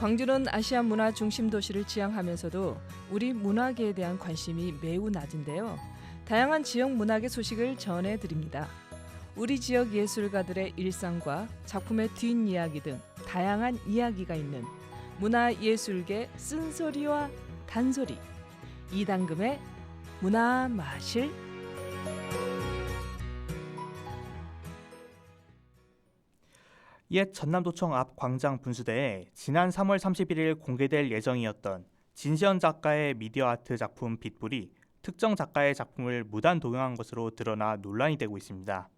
광주는 아시아 문화 중심 도시를 지향하면서도 우리 문화계에 대한 관심이 매우 낮은데요. 다양한 지역 문학의 소식을 전해 드립니다. 우리 지역 예술가들의 일상과 작품의 뒷이야기 등 다양한 이야기가 있는 문화 예술계 쓴소리와 단소리 이당금의 문화 마실 옛 전남도청 앞 광장 분수대에 지난 3월 31일 공개될 예정이었던 진시현 작가의 미디어 아트 작품 빛불이 특정 작가의 작품을 무단 동영한 것으로 드러나 논란이 되고 있습니다.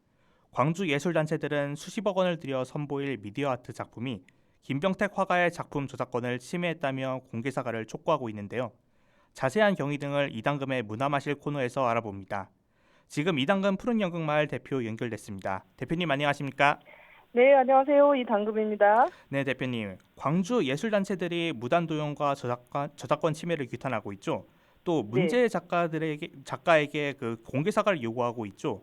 광주 예술단체들은 수십억 원을 들여 선보일 미디어 아트 작품이 김병택 화가의 작품 저작권을 침해했다며 공개 사과를 촉구하고 있는데요. 자세한 경위 등을 이당금의 문화마실 코너에서 알아봅니다. 지금 이당금 푸른 연극마을 대표 연결됐습니다. 대표님 안녕하십니까? 네, 안녕하세요. 이당금입니다. 네, 대표님. 광주 예술단체들이 무단 도용과 저작권, 저작권 침해를 규탄하고 있죠. 또 문제 작가들에게 작가에게 그 공개 사과를 요구하고 있죠.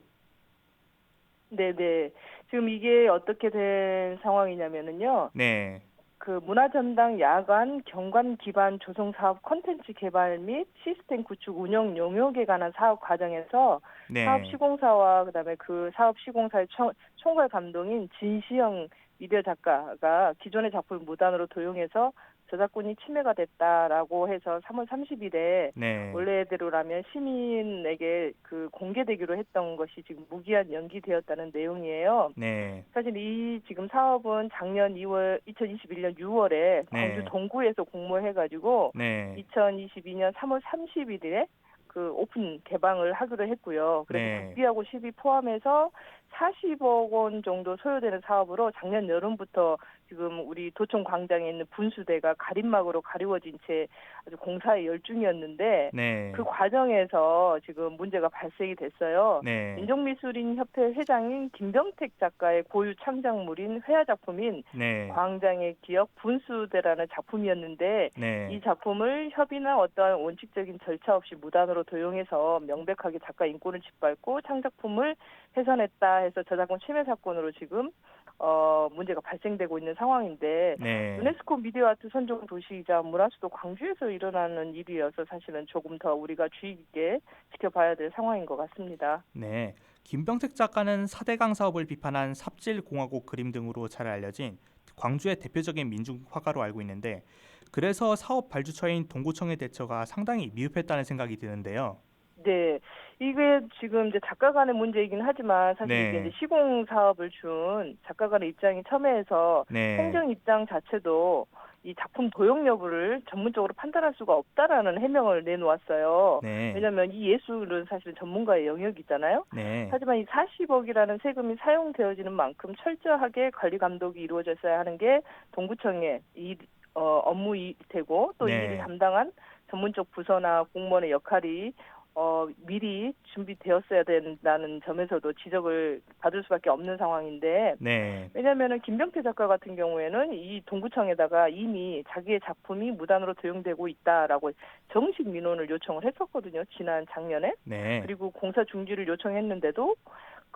네, 네. 지금 이게 어떻게 된 상황이냐면은요. 네. 그 문화전당 야간 경관 기반 조성 사업 콘텐츠 개발 및 시스템 구축 운영 용역에 관한 사업 과정에서 네. 사업 시공사와 그다음에 그 사업 시공사의 총, 총괄 감독인 진시영 미디어 작가가 기존의 작품을 무단으로 도용해서 저작권이 침해가 됐다라고 해서 3월 30일에 네. 원래대로라면 시민에게 그 공개되기로 했던 것이 지금 무기한 연기되었다는 내용이에요. 네. 사실 이 지금 사업은 작년 2월 2021년 6월에 네. 광주 동구에서 공모해가지고 네. 2022년 3월 31일에 그 오픈 개방을 하기로 했고요. 그래서 네. 국비하고 시비 포함해서 40억 원 정도 소요되는 사업으로 작년 여름부터 지금 우리 도청 광장에 있는 분수대가 가림막으로 가리워진 채 아주 공사에 열중이었는데 네. 그 과정에서 지금 문제가 발생이 됐어요. 네. 민족미술인 협회 회장인 김병택 작가의 고유 창작물인 회화 작품인 네. 광장의 기억 분수대라는 작품이었는데 네. 이 작품을 협의나 어떠한 원칙적인 절차 없이 무단으로 도용해서 명백하게 작가 인권을 짓밟고 창작품을 훼손했다 해서 저작권 침해 사건으로 지금 어 문제가 발생되고 있는 상황인데 네. 유네스코 미디어 아트 선정 도시이자 문화수도 광주에서 일어나는 일이어서 사실은 조금 더 우리가 주의 깊게 지켜봐야 될 상황인 것 같습니다. 네. 김병택 작가는 사대강 사업을 비판한 삽질 공화국 그림 등으로 잘 알려진 광주의 대표적인 민중 화가로 알고 있는데 그래서 사업 발주처인 동구청의 대처가 상당히 미흡했다는 생각이 드는데요. 네, 이게 지금 이제 작가 간의 문제이긴 하지만 사실 네. 이게 이제 시공 사업을 준 작가 간의 입장이 첨예해서 네. 행정 입장 자체도 이 작품 도용 여부를 전문적으로 판단할 수가 없다라는 해명을 내놓았어요. 네. 왜냐하면 이 예술은 사실 전문가의 영역이잖아요. 네. 하지만 이 40억이라는 세금이 사용되어지는 만큼 철저하게 관리 감독이 이루어졌어야 하는 게 동구청의 이 어, 업무이 되고 또이 네. 일을 담당한 전문적 부서나 공무원의 역할이 어, 미리 준비되었어야 된다는 점에서도 지적을 받을 수밖에 없는 상황인데 네. 왜냐하면은 김병태 작가 같은 경우에는 이 동구청에다가 이미 자기의 작품이 무단으로 도용되고 있다라고 정식 민원을 요청을 했었거든요 지난 작년에 네. 그리고 공사 중지를 요청했는데도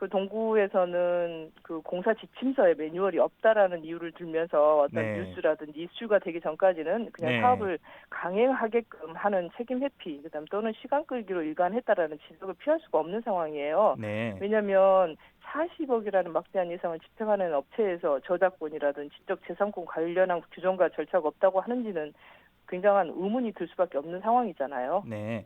그 동구에서는 그 공사 지침서에 매뉴얼이 없다라는 이유를 들면서 어떤 네. 뉴스라든지 이슈가 되기 전까지는 그냥 네. 사업을 강행하게끔 하는 책임 회피 그다음 또는 시간 끌기로 일관했다라는 지적을 피할 수가 없는 상황이에요. 네. 왜냐하면 40억이라는 막대한 예상을 집행하는 업체에서 저작권이라든지 지적 재산권 관련한 규정과 절차가 없다고 하는지는 굉장한 의문이 들 수밖에 없는 상황이잖아요. 네.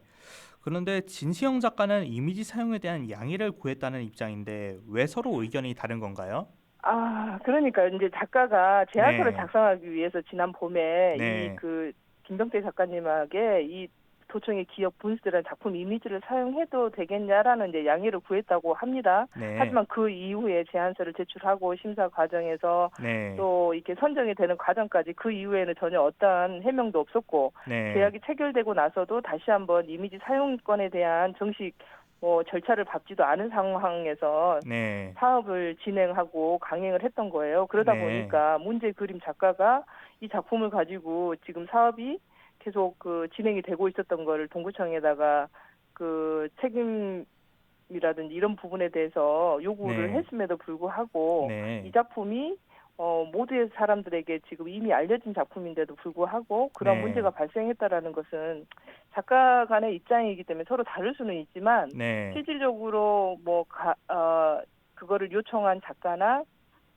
그런데 진시영 작가는 이미지 사용에 대한 양해를 구했다는 입장인데 왜 서로 의견이 다른 건가요? 아, 그러니까 이제 작가가 제안서를 네. 작성하기 위해서 지난 봄에 네. 이그 김병태 작가님에게 이 도청의 기억 분수대라는 작품 이미지를 사용해도 되겠냐라는 이제 양해를 구했다고 합니다. 네. 하지만 그 이후에 제안서를 제출하고 심사 과정에서 네. 또 이렇게 선정이 되는 과정까지 그 이후에는 전혀 어떠한 해명도 없었고 네. 계약이 체결되고 나서도 다시 한번 이미지 사용권에 대한 정식 뭐 절차를 밟지도 않은 상황에서 네. 사업을 진행하고 강행을 했던 거예요. 그러다 네. 보니까 문제 그림 작가가 이 작품을 가지고 지금 사업이 계속 그 진행이 되고 있었던 거를 동구청에다가 그 책임이라든지 이런 부분에 대해서 요구를 네. 했음에도 불구하고 네. 이 작품이 어, 모두의 사람들에게 지금 이미 알려진 작품인데도 불구하고 그런 네. 문제가 발생했다라는 것은 작가 간의 입장이기 때문에 서로 다를 수는 있지만 네. 실질적으로 뭐 가, 어, 그거를 요청한 작가나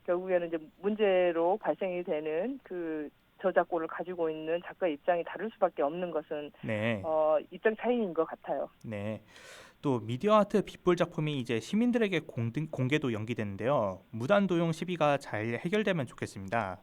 결국에는 이제 문제로 발생이 되는 그 저작권을 가지고 있는 작가 입장이 다를 수밖에 없는 것은 네. 어, 입장 차이인 것 같아요. 네. 또 미디어 아트 빗볼 작품이 이제 시민들에게 공, 공개도 연기됐는데요. 무단 도용 시비가 잘 해결되면 좋겠습니다.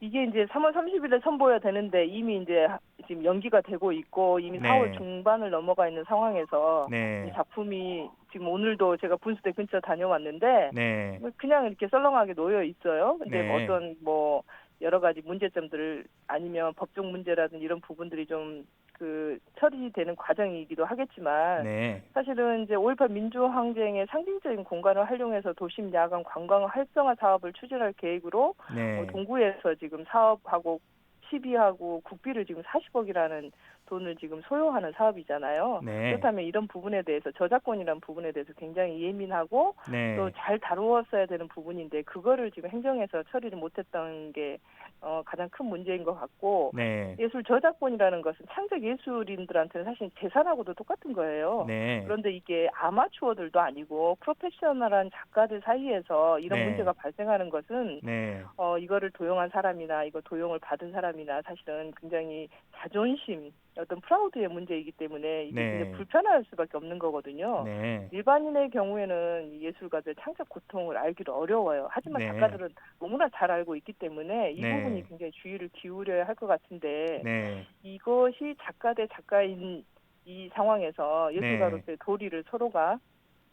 이게 이제 3월 30일에 선보여야 되는데 이미 이제 지금 연기가 되고 있고 이미 네. 4월 중반을 넘어가 있는 상황에서 이 네. 작품이 지금 오늘도 제가 분수대 근처 다녀왔는데 네. 뭐 그냥 이렇게 썰렁하게 놓여 있어요. 근데 네. 어떤 뭐 여러 가지 문제점들을 아니면 법적 문제라든 이런 부분들이 좀 그 처리되는 과정이기도 하겠지만 네. 사실은 이제 5.18 민주항쟁의 상징적인 공간을 활용해서 도심 야간 관광 활성화 사업을 추진할 계획으로 네. 어, 동구에서 지금 사업하고 시비하고 국비를 지금 40억이라는 돈을 지금 소요하는 사업이잖아요. 네. 그렇다면 이런 부분에 대해서 저작권이라는 부분에 대해서 굉장히 예민하고 네. 또잘 다루었어야 되는 부분인데 그거를 지금 행정에서 처리를 못했던 게 어, 가장 큰 문제인 것 같고 네. 예술 저작권이라는 것은 창작 예술인들한테는 사실 재산하고도 똑같은 거예요. 네. 그런데 이게 아마추어들도 아니고 프로페셔널한 작가들 사이에서 이런 네. 문제가 발생하는 것은 네. 어, 이거를 도용한 사람이나 이거 도용을 받은 사람이나 사실은 굉장히 자존심, 어떤 프라우드의 문제이기 때문에 이게 네. 굉장히 불편할 수밖에 없는 거거든요. 네. 일반인의 경우에는 이 예술가들 창작 고통을 알기도 어려워요. 하지만 네. 작가들은 너무나 잘 알고 있기 때문에 이 네. 부분이 굉장히 주의를 기울여야 할 것 같은데 네. 이것이 작가 대 작가인 이 상황에서 예술가로서의 도리를 서로가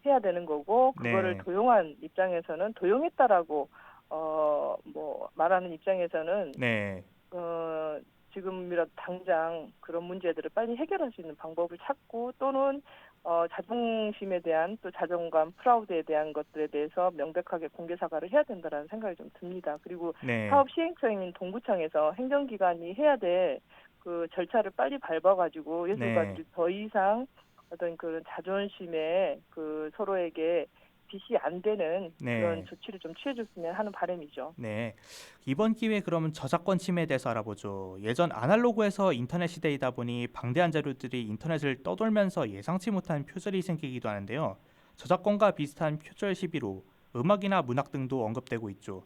해야 되는 거고 그거를 네. 도용한 입장에서는 도용했다라고 어 뭐 말하는 입장에서는 네. 어 지금이라도 당장 그런 문제들을 빨리 해결할 수 있는 방법을 찾고 또는 어 자존심에 대한 또 자존감, 프라우드에 대한 것들에 대해서 명백하게 공개 사과를 해야 된다라는 생각이 좀 듭니다. 그리고 네. 사업 시행처인 동구청에서 행정기관이 해야 될 그 절차를 빨리 밟아가지고 예술가들이 네. 더 이상 어떤 그런 자존심에 그 서로에게 빚이 안 되는 네. 그런 조치를 좀 취해줬으면 하는 바람이죠. 네. 이번 기회에 그러면 저작권 침해에 대해서 알아보죠. 예전 아날로그에서 인터넷 시대이다 보니 방대한 자료들이 인터넷을 떠돌면서 예상치 못한 표절이 생기기도 하는데요. 저작권과 비슷한 표절 시비로 음악이나 문학 등도 언급되고 있죠.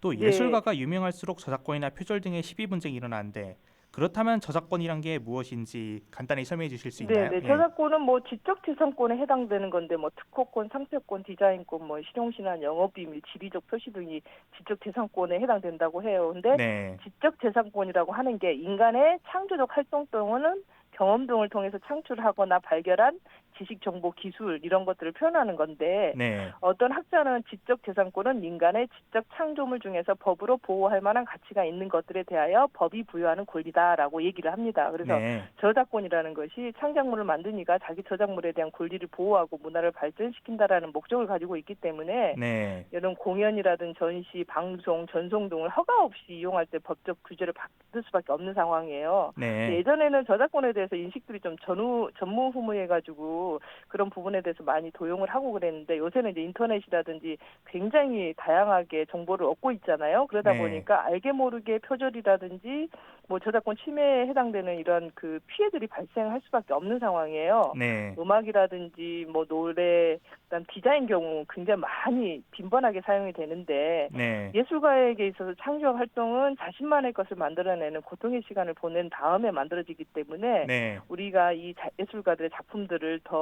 또 예. 예술가가 유명할수록 저작권이나 표절 등의 시비 분쟁이 일어나는데 그렇다면 저작권이란 게 무엇인지 간단히 설명해 주실 수 있나요? 네, 네. 예. 저작권은 뭐 지적재산권에 해당되는 건데 뭐 특허권, 상표권, 디자인권, 뭐 실용신안, 영업비밀, 지리적 표시 등이 지적재산권에 해당된다고 해요. 근데 네. 지적재산권이라고 하는 게 인간의 창조적 활동 또는 경험 등을 통해서 창출하거나 발견한 지식, 정보, 기술 이런 것들을 표현하는 건데 네. 어떤 학자는 지적 재산권은 인간의 지적 창조물 중에서 법으로 보호할 만한 가치가 있는 것들에 대하여 법이 부여하는 권리다라고 얘기를 합니다. 그래서 네. 저작권이라는 것이 창작물을 만든 이가 자기 저작물에 대한 권리를 보호하고 문화를 발전시킨다라는 목적을 가지고 있기 때문에 네. 이런 공연이라든 전시, 방송, 전송 등을 허가 없이 이용할 때 법적 규제를 받을 수밖에 없는 상황이에요. 네. 예전에는 저작권에 대해서 인식들이 좀 전후 전무후무해가지고 그런 부분에 대해서 많이 도용을 하고 그랬는데 요새는 이제 인터넷이라든지 굉장히 다양하게 정보를 얻고 있잖아요. 그러다 네. 보니까 알게 모르게 표절이라든지 뭐 저작권 침해에 해당되는 이런 그 피해들이 발생할 수밖에 없는 상황이에요. 네. 음악이라든지 뭐 노래, 그다음 디자인 경우 굉장히 많이 빈번하게 사용이 되는데 네. 예술가에게 있어서 창조 활동은 자신만의 것을 만들어내는 고통의 시간을 보낸 다음에 만들어지기 때문에 네. 우리가 이 자- 예술가들의 작품들을 더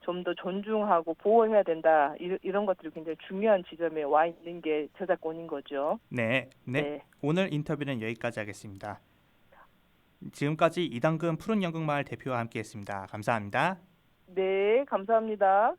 좀 더 존중하고 보호해야 된다 이- 이런 것들이 굉장히 중요한 지점에 와 있는 게 저작권인 거죠. 네. 네. 오늘 인터뷰는 여기까지 하겠습니다. 지금까지 이당근 푸른 연극마을 대표와 함께했습니다. 감사합니다. 네, 감사합니다.